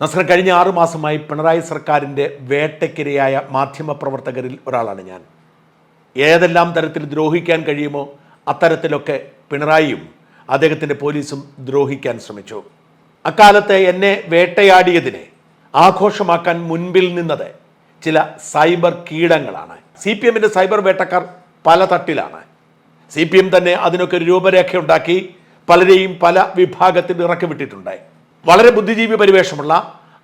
നസ്ര കഴിഞ്ഞ ആറു മാസമായി പിണറായി സർക്കാരിന്റെ വേട്ടയ്ക്കിരയായ മാധ്യമപ്രവർത്തകരിൽ ഒരാളാണ് ഞാൻ. ഏതെല്ലാം തരത്തിൽ ദ്രോഹിക്കാൻ കഴിയുമോ അത്തരത്തിലൊക്കെ പിണറായിയും അദ്ദേഹത്തിന്റെ പോലീസും ദ്രോഹിക്കാൻ ശ്രമിച്ചു. അക്കാലത്തെ എന്നെ വേട്ടയാടിയതിനെ ആഘോഷമാക്കാൻ മുൻപിൽ നിന്നത് ചില സൈബർ കീടങ്ങളാണ്. സി പി എമ്മിന്റെ സൈബർ വേട്ടക്കാർ പല തട്ടിലാണ്. സി പി എം തന്നെ അതിനൊക്കെ ഒരു രൂപരേഖ ഉണ്ടാക്കി പലരെയും പല വിഭാഗത്തിൽ ഇറക്കി വിട്ടിട്ടുണ്ട്. വളരെ ബുദ്ധിജീവി പരിവേഷമുള്ള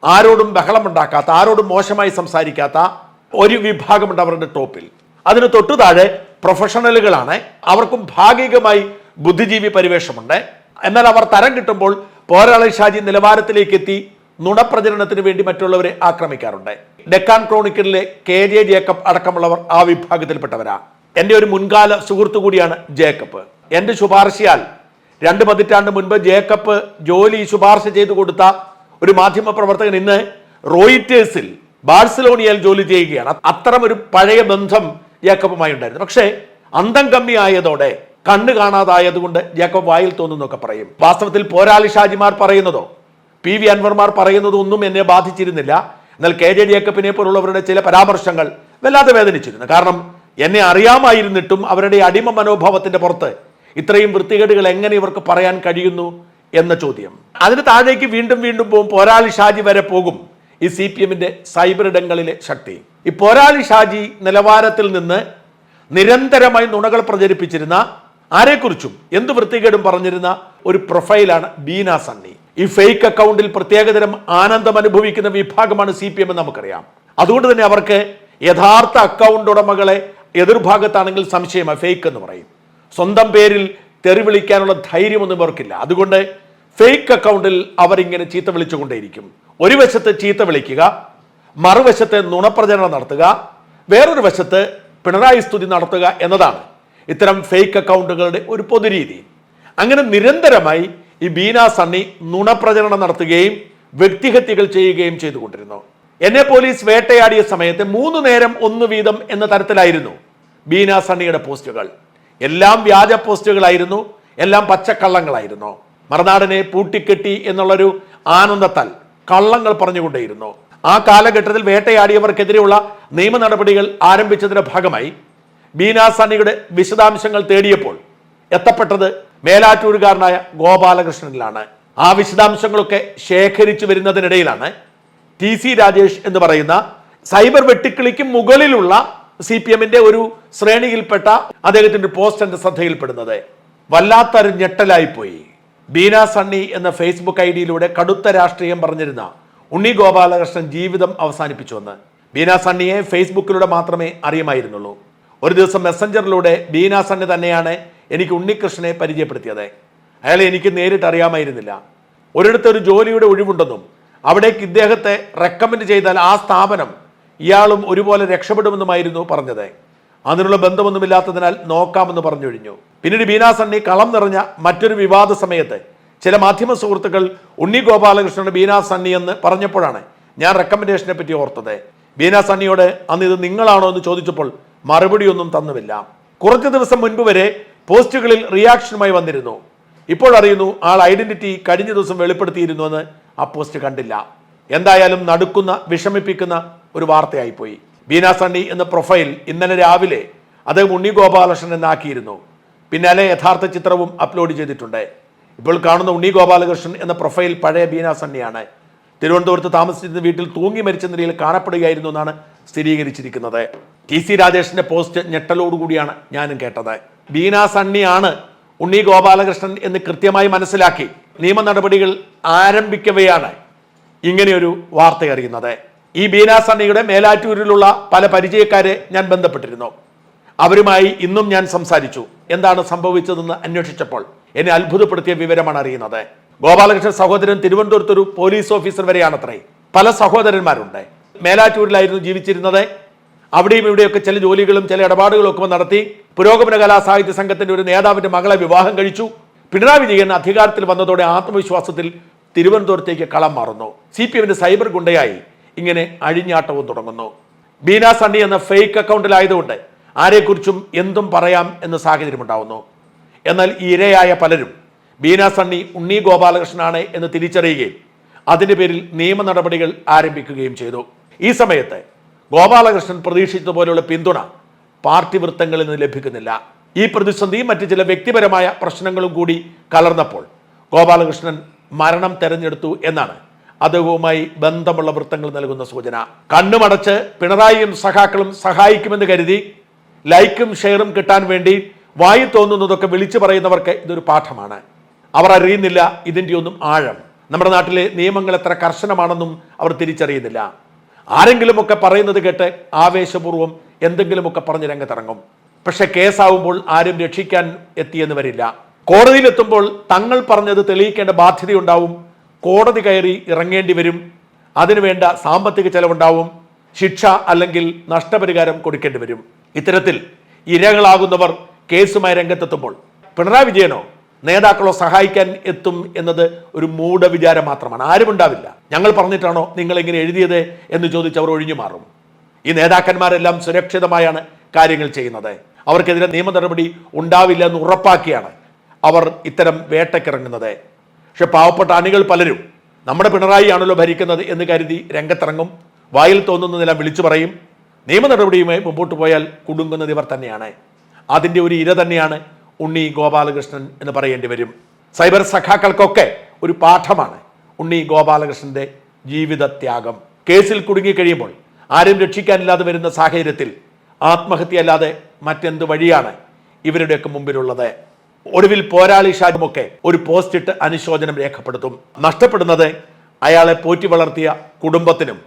ആരോടും ബഹളമുണ്ടാക്കാത്ത ആരോടും മോശമായി സംസാരിക്കാത്ത ഒരു വിഭാഗമുണ്ട് അവരുടെ ടോപ്പിൽ. അതിന് തൊട്ടു താഴെ പ്രൊഫഷണലുകളാണ്. അവർക്കും ഭാഗികമായി ബുദ്ധിജീവി പരിവേഷമുണ്ട്. എന്നാൽ അവർ തരം കിട്ടുമ്പോൾ പോരാളി ഷാജി നിലവാരത്തിലേക്ക് എത്തി നുണപ്രചരണത്തിന് വേണ്ടി മറ്റുള്ളവരെ ആക്രമിക്കാറുണ്ട്. ഡെക്കാൻ ക്രോണിക്കലിലെ കെ ജെ ജേക്കബ് അടക്കമുള്ളവർ ആ വിഭാഗത്തിൽപ്പെട്ടവരാ. എന്റെ ഒരു മുൻകാല സുഹൃത്തു കൂടിയാണ് ജേക്കബ്. എന്റെ ശുപാർശയാൽ രണ്ട് പതിറ്റാണ്ട് മുൻപ് ജേക്കബ് ജോലി ശുപാർശ ചെയ്തു കൊടുത്ത ഒരു മാധ്യമ പ്രവർത്തകൻ ഇന്ന് റോയിറ്റേഴ്സിൽ ബാഴ്സലോണിയയിൽ ജോലി ചെയ്യുകയാണ്. അത്തരം ഒരു പഴയ ബന്ധം ജേക്കബുമായി ഉണ്ടായിരുന്നു. പക്ഷേ അന്തം കമ്മി ആയതോടെ കണ്ണ് കാണാതായതുകൊണ്ട് ജേക്കബ് വായിൽ തോന്നുന്നൊക്കെ പറയും. വാസ്തവത്തിൽ പോരാളി ഷാജിമാർ പറയുന്നതോ പി വി അൻവർമാർ പറയുന്നതോ ഒന്നും എന്നെ ബാധിച്ചിരുന്നില്ല. എന്നാൽ കെ ജെ ജേക്കബിനെ പോലുള്ളവരുടെ ചില പരാമർശങ്ങൾ വല്ലാതെ വേദനിച്ചിരുന്നു. കാരണം എന്നെ അറിയാമായിരുന്നിട്ടും അവരുടെ അടിമ മനോഭാവത്തിന്റെ പുറത്ത് ഇത്രയും വൃത്തികേടുകൾ എങ്ങനെ ഇവർക്ക് പറയാൻ കഴിയുന്നു എന്ന ചോദ്യം. അതിന് താഴേക്ക് വീണ്ടും വീണ്ടും പോകും. പോരാളി ഷാജി വരെ പോകും ഈ സി പി എമ്മിന്റെ സൈബർ ഇടങ്ങളിലെ ശക്തി. ഈ പോരാളി ഷാജി നിലവാരത്തിൽ നിന്ന് നിരന്തരമായി നുണകൾ പ്രചരിപ്പിച്ചിരുന്ന ആരെക്കുറിച്ചും എന്ത് വൃത്തികേടും പറഞ്ഞിരുന്ന ഒരു പ്രൊഫൈലാണ് ബീന സണ്ണി. ഈ ഫേക്ക് അക്കൗണ്ടിൽ പ്രത്യേകതരം ആനന്ദം അനുഭവിക്കുന്ന വിഭാഗമാണ് സി പി എം എന്ന് നമുക്കറിയാം. അതുകൊണ്ട് തന്നെ അവർക്ക് യഥാർത്ഥ അക്കൗണ്ട് ഉടമകളെ എതിർഭാഗത്താണെങ്കിൽ സംശയമാണ് ഫേക്ക് എന്ന് പറയും. സ്വന്തം പേരിൽ തെറി വിളിക്കാനുള്ള ധൈര്യമൊന്നും ഇവർക്കില്ല. അതുകൊണ്ട് ഫേക്ക് അക്കൗണ്ടിൽ അവരിങ്ങനെ ചീത്ത വിളിച്ചുകൊണ്ടേയിരിക്കും. ഒരു വശത്ത് ചീത്ത വിളിക്കുക മറുവശത്ത് നുണപ്രചരണം നടത്തുക വേറൊരു വശത്ത് പിണറായി സ്തുതി നടത്തുക എന്നതാണ് ഇത്തരം ഫേക്ക് അക്കൗണ്ടുകളുടെ ഒരു പൊതുരീതി. അങ്ങനെ നിരന്തരമായി ഈ ബീന സണ്ണി നുണപ്രചരണം നടത്തുകയും വ്യക്തിഹത്യകൾ ചെയ്യുകയും ചെയ്തുകൊണ്ടിരുന്നു. എന്നെ പോലീസ് വേട്ടയാടിയ സമയത്ത് മൂന്ന് നേരം ഒന്ന് വീതം എന്ന തരത്തിലായിരുന്നു ബീന സണ്ണിയുടെ പോസ്റ്റുകൾ. എല്ലാം വ്യാജ പോസ്റ്റുകളായിരുന്നു. എല്ലാം പച്ചക്കള്ളങ്ങളായിരുന്നു. മറുനാടനെ പൂട്ടിക്കെട്ടി എന്നുള്ളൊരു ആനന്ദത്താൽ കള്ളങ്ങൾ പറഞ്ഞുകൊണ്ടേയിരുന്നു. ആ കാലഘട്ടത്തിൽ വേട്ടയാടിയവർക്കെതിരെയുള്ള നിയമ നടപടികൾ ആരംഭിച്ചതിന്റെ ഭാഗമായി ബീനാ സണ്ണിയുടെ വിശദാംശങ്ങൾ തേടിയപ്പോൾ എത്തപ്പെട്ടത് മേലാറ്റൂരുകാരനായ ഗോപാലകൃഷ്ണനിലാണ്. ആ വിശദാംശങ്ങളൊക്കെ ശേഖരിച്ചു വരുന്നതിനിടയിലാണ് ടി സി രാജേഷ് എന്ന് പറയുന്ന സൈബർ വെട്ടിക്കിളിക്ക് മുകളിലുള്ള സി പി എമ്മിന്റെ ഒരു ശ്രേണിയിൽപ്പെട്ട അദ്ദേഹത്തിന്റെ പോസ്റ്റ് എന്റെ ശ്രദ്ധയിൽപ്പെടുന്നത്. വല്ലാത്തൊരു ഞെട്ടലായിപ്പോയി. ബീന സണ്ണി എന്ന ഫേസ്ബുക്ക് ഐ ഡിയിലൂടെ കടുത്ത രാഷ്ട്രീയം പറഞ്ഞിരുന്ന ഉണ്ണി ഗോപാലകൃഷ്ണൻ ജീവിതം അവസാനിപ്പിച്ചുവെന്ന് ബീന സണ്ണിയെ ഫേസ്ബുക്കിലൂടെ മാത്രമേ അറിയുമായിരുന്നുള്ളൂ. ഒരു ദിവസം മെസ്സഞ്ചറിലൂടെ ബീന സണ്ണി തന്നെയാണ് എനിക്ക് ഉണ്ണികൃഷ്ണനെ പരിചയപ്പെടുത്തിയത്. അയാളെ എനിക്ക് നേരിട്ട് അറിയാമായിരുന്നില്ല. ഒരിടത്ത് ഒരു ജോലിയുടെ ഒഴിവുണ്ടെന്നും അവിടേക്ക് ഇദ്ദേഹത്തെ റെക്കമെൻഡ് ചെയ്താൽ ആ സ്ഥാപനം ഇയാളും ഒരുപോലെ രക്ഷപ്പെടുമെന്നുമായിരുന്നു പറഞ്ഞത്. അതിനുള്ള ബന്ധമൊന്നുമില്ലാത്തതിനാൽ നോക്കാമെന്ന് പറഞ്ഞൊഴിഞ്ഞു. പിന്നീട് ബീനാസണ്ണി കളം നിറഞ്ഞ മറ്റൊരു വിവാദ സമയത്ത് ചില മാധ്യമ സുഹൃത്തുക്കൾ ഉണ്ണി ഗോപാലകൃഷ്ണനോട് ബീനാ സണ്ണി എന്ന് പറഞ്ഞപ്പോഴാണ് ഞാൻ റെക്കമെൻഡേഷനെ പറ്റി ഓർത്തത്. ബീനാ സണ്ണിയോട് അന്ന് ഇത് നിങ്ങളാണോ എന്ന് ചോദിച്ചപ്പോൾ മറുപടിയൊന്നും തന്നുമില്ല. കുറച്ച് ദിവസം മുൻപ് വരെ പോസ്റ്റുകളിൽ റിയാക്ഷനുമായി വന്നിരുന്നു. ഇപ്പോൾ അറിയുന്നു ആൾ ഐഡന്റിറ്റി കഴിഞ്ഞ ദിവസം വെളിപ്പെടുത്തിയിരുന്നു എന്ന് ആ പോസ്റ്റ് കണ്ടില്ല. എന്തായാലും നടുക്കുന്ന വിഷമിപ്പിക്കുന്ന ഒരു വാർത്തയായിപ്പോയി. ബീന സണ്ണി എന്ന പ്രൊഫൈൽ ഇന്നലെ രാവിലെ അദ്ദേഹം ഉണ്ണി ഗോപാലകൃഷ്ണൻ എന്നാക്കിയിരുന്നു. പിന്നാലെ യഥാർത്ഥ ചിത്രവും അപ്ലോഡ് ചെയ്തിട്ടുണ്ട്. ഇപ്പോൾ കാണുന്ന ഉണ്ണി ഗോപാലകൃഷ്ണൻ എന്ന പ്രൊഫൈൽ പഴയ ബീന സണ്ണിയാണ്. തിരുവനന്തപുരത്ത് താമസിച്ചിരുന്ന വീട്ടിൽ തൂങ്ങി മരിച്ച നിലയിൽ കാണപ്പെടുകയായിരുന്നു എന്നാണ് സ്ഥിരീകരിച്ചിരിക്കുന്നത്. ടി സി രാജേഷിന്റെ പോസ്റ്റ് ഞെട്ടലോടുകൂടിയാണ് ഞാനും കേട്ടത്. ബീന സണ്ണിയാണ് ഉണ്ണി ഗോപാലകൃഷ്ണൻ എന്ന് കൃത്യമായി മനസ്സിലാക്കി നിയമ നടപടികൾ ആരംഭിക്കവെയാണ് ഇങ്ങനെയൊരു വാർത്ത അറിയുന്നത്. ഈ ബീന സണ്ണിയുടെ മേലാറ്റൂരിലുള്ള പല പരിചയക്കാരെ ഞാൻ ബന്ധപ്പെട്ടിരുന്നു. അവരുമായി ഇന്നും ഞാൻ സംസാരിച്ചു. എന്താണ് സംഭവിച്ചതെന്ന് അന്വേഷിച്ചപ്പോൾ എന്നെ അത്ഭുതപ്പെടുത്തിയ വിവരമാണ് അറിയുന്നത്. ഗോപാലകൃഷ്ണൻ സഹോദരൻ തിരുവനന്തപുരത്ത് ഒരു പോലീസ് ഓഫീസർ വരെയാണത്രേ. പല സഹോദരന്മാരുണ്ട്. മേലാറ്റൂരിലായിരുന്നു ജീവിച്ചിരുന്നത്. അവിടെയും ഇവിടെയൊക്കെ ചില ജോലികളും ചില ഇടപാടുകളും ഒക്കെ നടത്തി പുരോഗമന കലാ സാഹിത്യ സംഘത്തിന്റെ ഒരു നേതാവിന്റെ മകളെ വിവാഹം കഴിച്ചു. പിണറായി വിജയൻ അധികാരത്തിൽ വന്നതോടെ ആത്മവിശ്വാസത്തിൽ തിരുവനന്തപുരത്തേക്ക് കളം മാറുന്നു. സി പി എമ്മിന്റെ സൈബർ ഗുണ്ടയായി. ഇങ്ങനെ അഴിഞ്ഞാട്ടവും തുടങ്ങുന്നു. ബീന സണ്ണി എന്ന ഫേക്ക് അക്കൗണ്ടിലായതുകൊണ്ട് ആരെക്കുറിച്ചും എന്തും പറയാം എന്ന സാഹചര്യം ഉണ്ടാവുന്നു. എന്നാൽ ഇരയായ പലരും ബീന സണ്ണി ഉണ്ണി ഗോപാലകൃഷ്ണനാണ് എന്ന് തിരിച്ചറിയുകയും അതിന്റെ പേരിൽ നിയമ നടപടികൾ ആരംഭിക്കുകയും ചെയ്തു. ഈ സമയത്ത് ഗോപാലകൃഷ്ണൻ പ്രതീക്ഷിച്ചതുപോലെയുള്ള പിന്തുണ പാർട്ടി വൃത്തങ്ങളിൽ നിന്ന് ലഭിക്കുന്നില്ല. ഈ പ്രതിസന്ധി മറ്റ് ചില വ്യക്തിപരമായ പ്രശ്നങ്ങളും കൂടി കലർന്നപ്പോൾ ഗോപാലകൃഷ്ണൻ മരണം തെരഞ്ഞെടുത്തു എന്നാണ് അദ്ദേഹവുമായി ബന്ധമുള്ള വൃത്തങ്ങൾ നൽകുന്ന സൂചന. കണ്ണുമടച്ച് പിണറായിയും സഖാക്കളും സഹായിക്കുമെന്ന് കരുതി ലൈക്കും ഷെയറും കിട്ടാൻ വേണ്ടി വായി തോന്നുന്നതൊക്കെ വിളിച്ചു പറയുന്നവർക്ക് ഇതൊരു പാഠമാണ്. അവർ അറിയുന്നില്ല ഇതിന്റെ ഒന്നും ആഴം. നമ്മുടെ നാട്ടിലെ നിയമങ്ങൾ എത്ര കർശനമാണെന്നും അവർ തിരിച്ചറിയുന്നില്ല. ആരെങ്കിലുമൊക്കെ പറയുന്നത് കേട്ട് ആവേശപൂർവം എന്തെങ്കിലുമൊക്കെ പറഞ്ഞ് രംഗത്തിറങ്ങും. പക്ഷെ കേസാവുമ്പോൾ ആരും രക്ഷിക്കാൻ എത്തിയെന്ന് വരില്ല. കോടതിയിലെത്തുമ്പോൾ തങ്ങൾ പറഞ്ഞത് തെളിയിക്കേണ്ട ബാധ്യതയുണ്ടാവും കോടതി കയറി ഇറങ്ങേണ്ടി വരും. അതിനുവേണ്ട സാമ്പത്തിക ചെലവുണ്ടാവും. ശിക്ഷ അല്ലെങ്കിൽ നഷ്ടപരിഹാരം കൊടുക്കേണ്ടി വരും. ഇത്തരത്തിൽ ഇരകളാകുന്നവർ കേസുമായി രംഗത്തെത്തുമ്പോൾ പിണറായി വിജയനോ നേതാക്കളോ സഹായിക്കാൻ എത്തും എന്നത് ഒരു മൂഢവിചാരം മാത്രമാണ്. ആരും ഉണ്ടാവില്ല. ഞങ്ങൾ പറഞ്ഞിട്ടാണോ നിങ്ങൾ ഇങ്ങനെ എഴുതിയത് എന്ന് ചോദിച്ച് അവർ ഒഴിഞ്ഞു മാറും. ഈ നേതാക്കന്മാരെല്ലാം സുരക്ഷിതമായാണ് കാര്യങ്ങൾ ചെയ്യുന്നത്. അവർക്കെതിരെ നിയമ നടപടി ഉണ്ടാവില്ല എന്ന് ഉറപ്പാക്കിയാണ് അവർ ഇത്തരം വേട്ടക്കിറങ്ങുന്നത് പക്ഷെ പാവപ്പെട്ട അണികൾ പലരും നമ്മുടെ പിണറായി ആണല്ലോ ഭരിക്കുന്നത് എന്ന് കരുതി രംഗത്തിറങ്ങും. വായിൽ തോന്നുന്നതെല്ലാം വിളിച്ചു പറയും. നിയമ നടപടിയുമായി മുമ്പോട്ട് പോയാൽ കുടുങ്ങുന്നത് ഇവർ തന്നെയാണ്. അതിന്റെ ഒരു ഇര തന്നെയാണ് ഉണ്ണി ഗോപാലകൃഷ്ണൻ എന്ന് പറയേണ്ടി വരും. സൈബർ സഖാക്കൾക്കൊക്കെ ഒരു പാഠമാണ് ഉണ്ണി ഗോപാലകൃഷ്ണന്റെ ജീവിതത്യാഗം. കേസിൽ കുടുങ്ങിക്കഴിയുമ്പോൾ ആരും രക്ഷിക്കാനില്ലാതെ വരുന്ന സാഹചര്യത്തിൽ ആത്മഹത്യ അല്ലാതെ മറ്റെന്ത് വഴിയാണ് ഇവരുടെയൊക്കെ മുമ്പിലുള്ളത്? ഒടുവിൽ പോരാളി ഷാജുമൊക്കെ ഒരു പോസ്റ്റ് ഇട്ട് അനുശോചനം രേഖപ്പെടുത്തും. നഷ്ടപ്പെടുന്നത് അയാളെ പോറ്റി വളർത്തിയ കുടുംബത്തിനും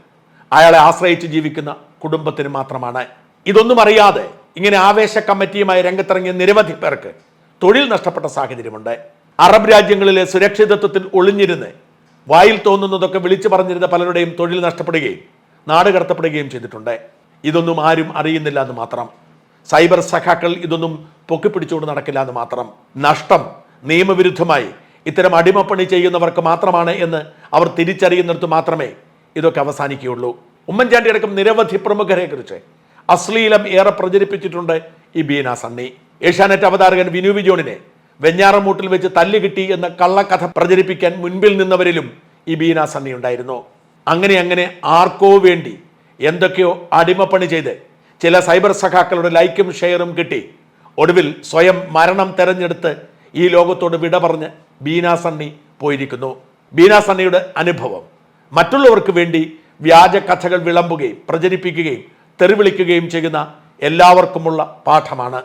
അയാളെ ആശ്രയിച്ച് ജീവിക്കുന്ന കുടുംബത്തിനും മാത്രമാണ്. ഇതൊന്നും അറിയാതെ ഇങ്ങനെ ആവേശ കമ്മിറ്റിയുമായി രംഗത്തിറങ്ങിയ നിരവധി പേർക്ക് തൊഴിൽ നഷ്ടപ്പെട്ട സാഹചര്യമുണ്ട്. അറബ് രാജ്യങ്ങളിലെ സുരക്ഷിതത്വത്തിൽ ഒളിഞ്ഞിരുന്ന് വായിൽ തോന്നുന്നതൊക്കെ വിളിച്ചു പറഞ്ഞിരുന്ന പലരുടെയും തൊഴിൽ നഷ്ടപ്പെടുകയും നാട് കടത്തപ്പെടുകയും ചെയ്തിട്ടുണ്ട്. ഇതൊന്നും ആരും അറിയുന്നില്ല എന്ന് മാത്രം. സൈബർ സഖാക്കൾ ഇതൊന്നും പൊക്കിപ്പിടിച്ചുകൊണ്ട് നടക്കില്ല എന്ന് മാത്രം. നഷ്ടം നിയമവിരുദ്ധമായി ഇത്തരം അടിമപ്പണി ചെയ്യുന്നവർക്ക് മാത്രമാണ് എന്ന് അവർ തിരിച്ചറിയുന്നിടത്ത് മാത്രമേ ഇതൊക്കെ അവസാനിക്കുകയുള്ളൂ. ഉമ്മൻചാണ്ടി അടക്കം നിരവധി പ്രമുഖരെ കുറിച്ച് അശ്ലീലം ഏറെ പ്രചരിപ്പിച്ചിട്ടുണ്ട് ഈ ബീന സണ്ണി. ഏഷ്യാനെറ്റ് അവതാരകൻ വിനു വിജോണിനെ വെഞ്ഞാറമൂട്ടിൽ വെച്ച് തല്ല് കിട്ടി എന്ന കള്ളക്കഥ പ്രചരിപ്പിക്കാൻ മുൻപിൽ നിന്നവരിലും ഈ ബീന സണ്ണി ഉണ്ടായിരുന്നു. അങ്ങനെ അങ്ങനെ ആർക്കോ വേണ്ടി എന്തൊക്കെയോ അടിമപ്പണി ചെയ്ത് ചില സൈബർ സഖാക്കളുടെ ലൈക്കും ഷെയറും കിട്ടി ഒടുവിൽ സ്വയം മരണം തെരഞ്ഞെടുത്ത് ഈ ലോകത്തോട് വിട പറഞ്ഞ് ബീന സണ്ണി പോയിരിക്കുന്നു. ബീന സണ്ണിയുടെ അനുഭവം. മറ്റുള്ളവർക്ക് വേണ്ടി വ്യാജ കഥകൾ വിളമ്പുകയും പ്രചരിപ്പിക്കുകയും തെറിവിളിക്കുകയും ചെയ്യുന്ന എല്ലാവർക്കുമുള്ള പാഠമാണ്.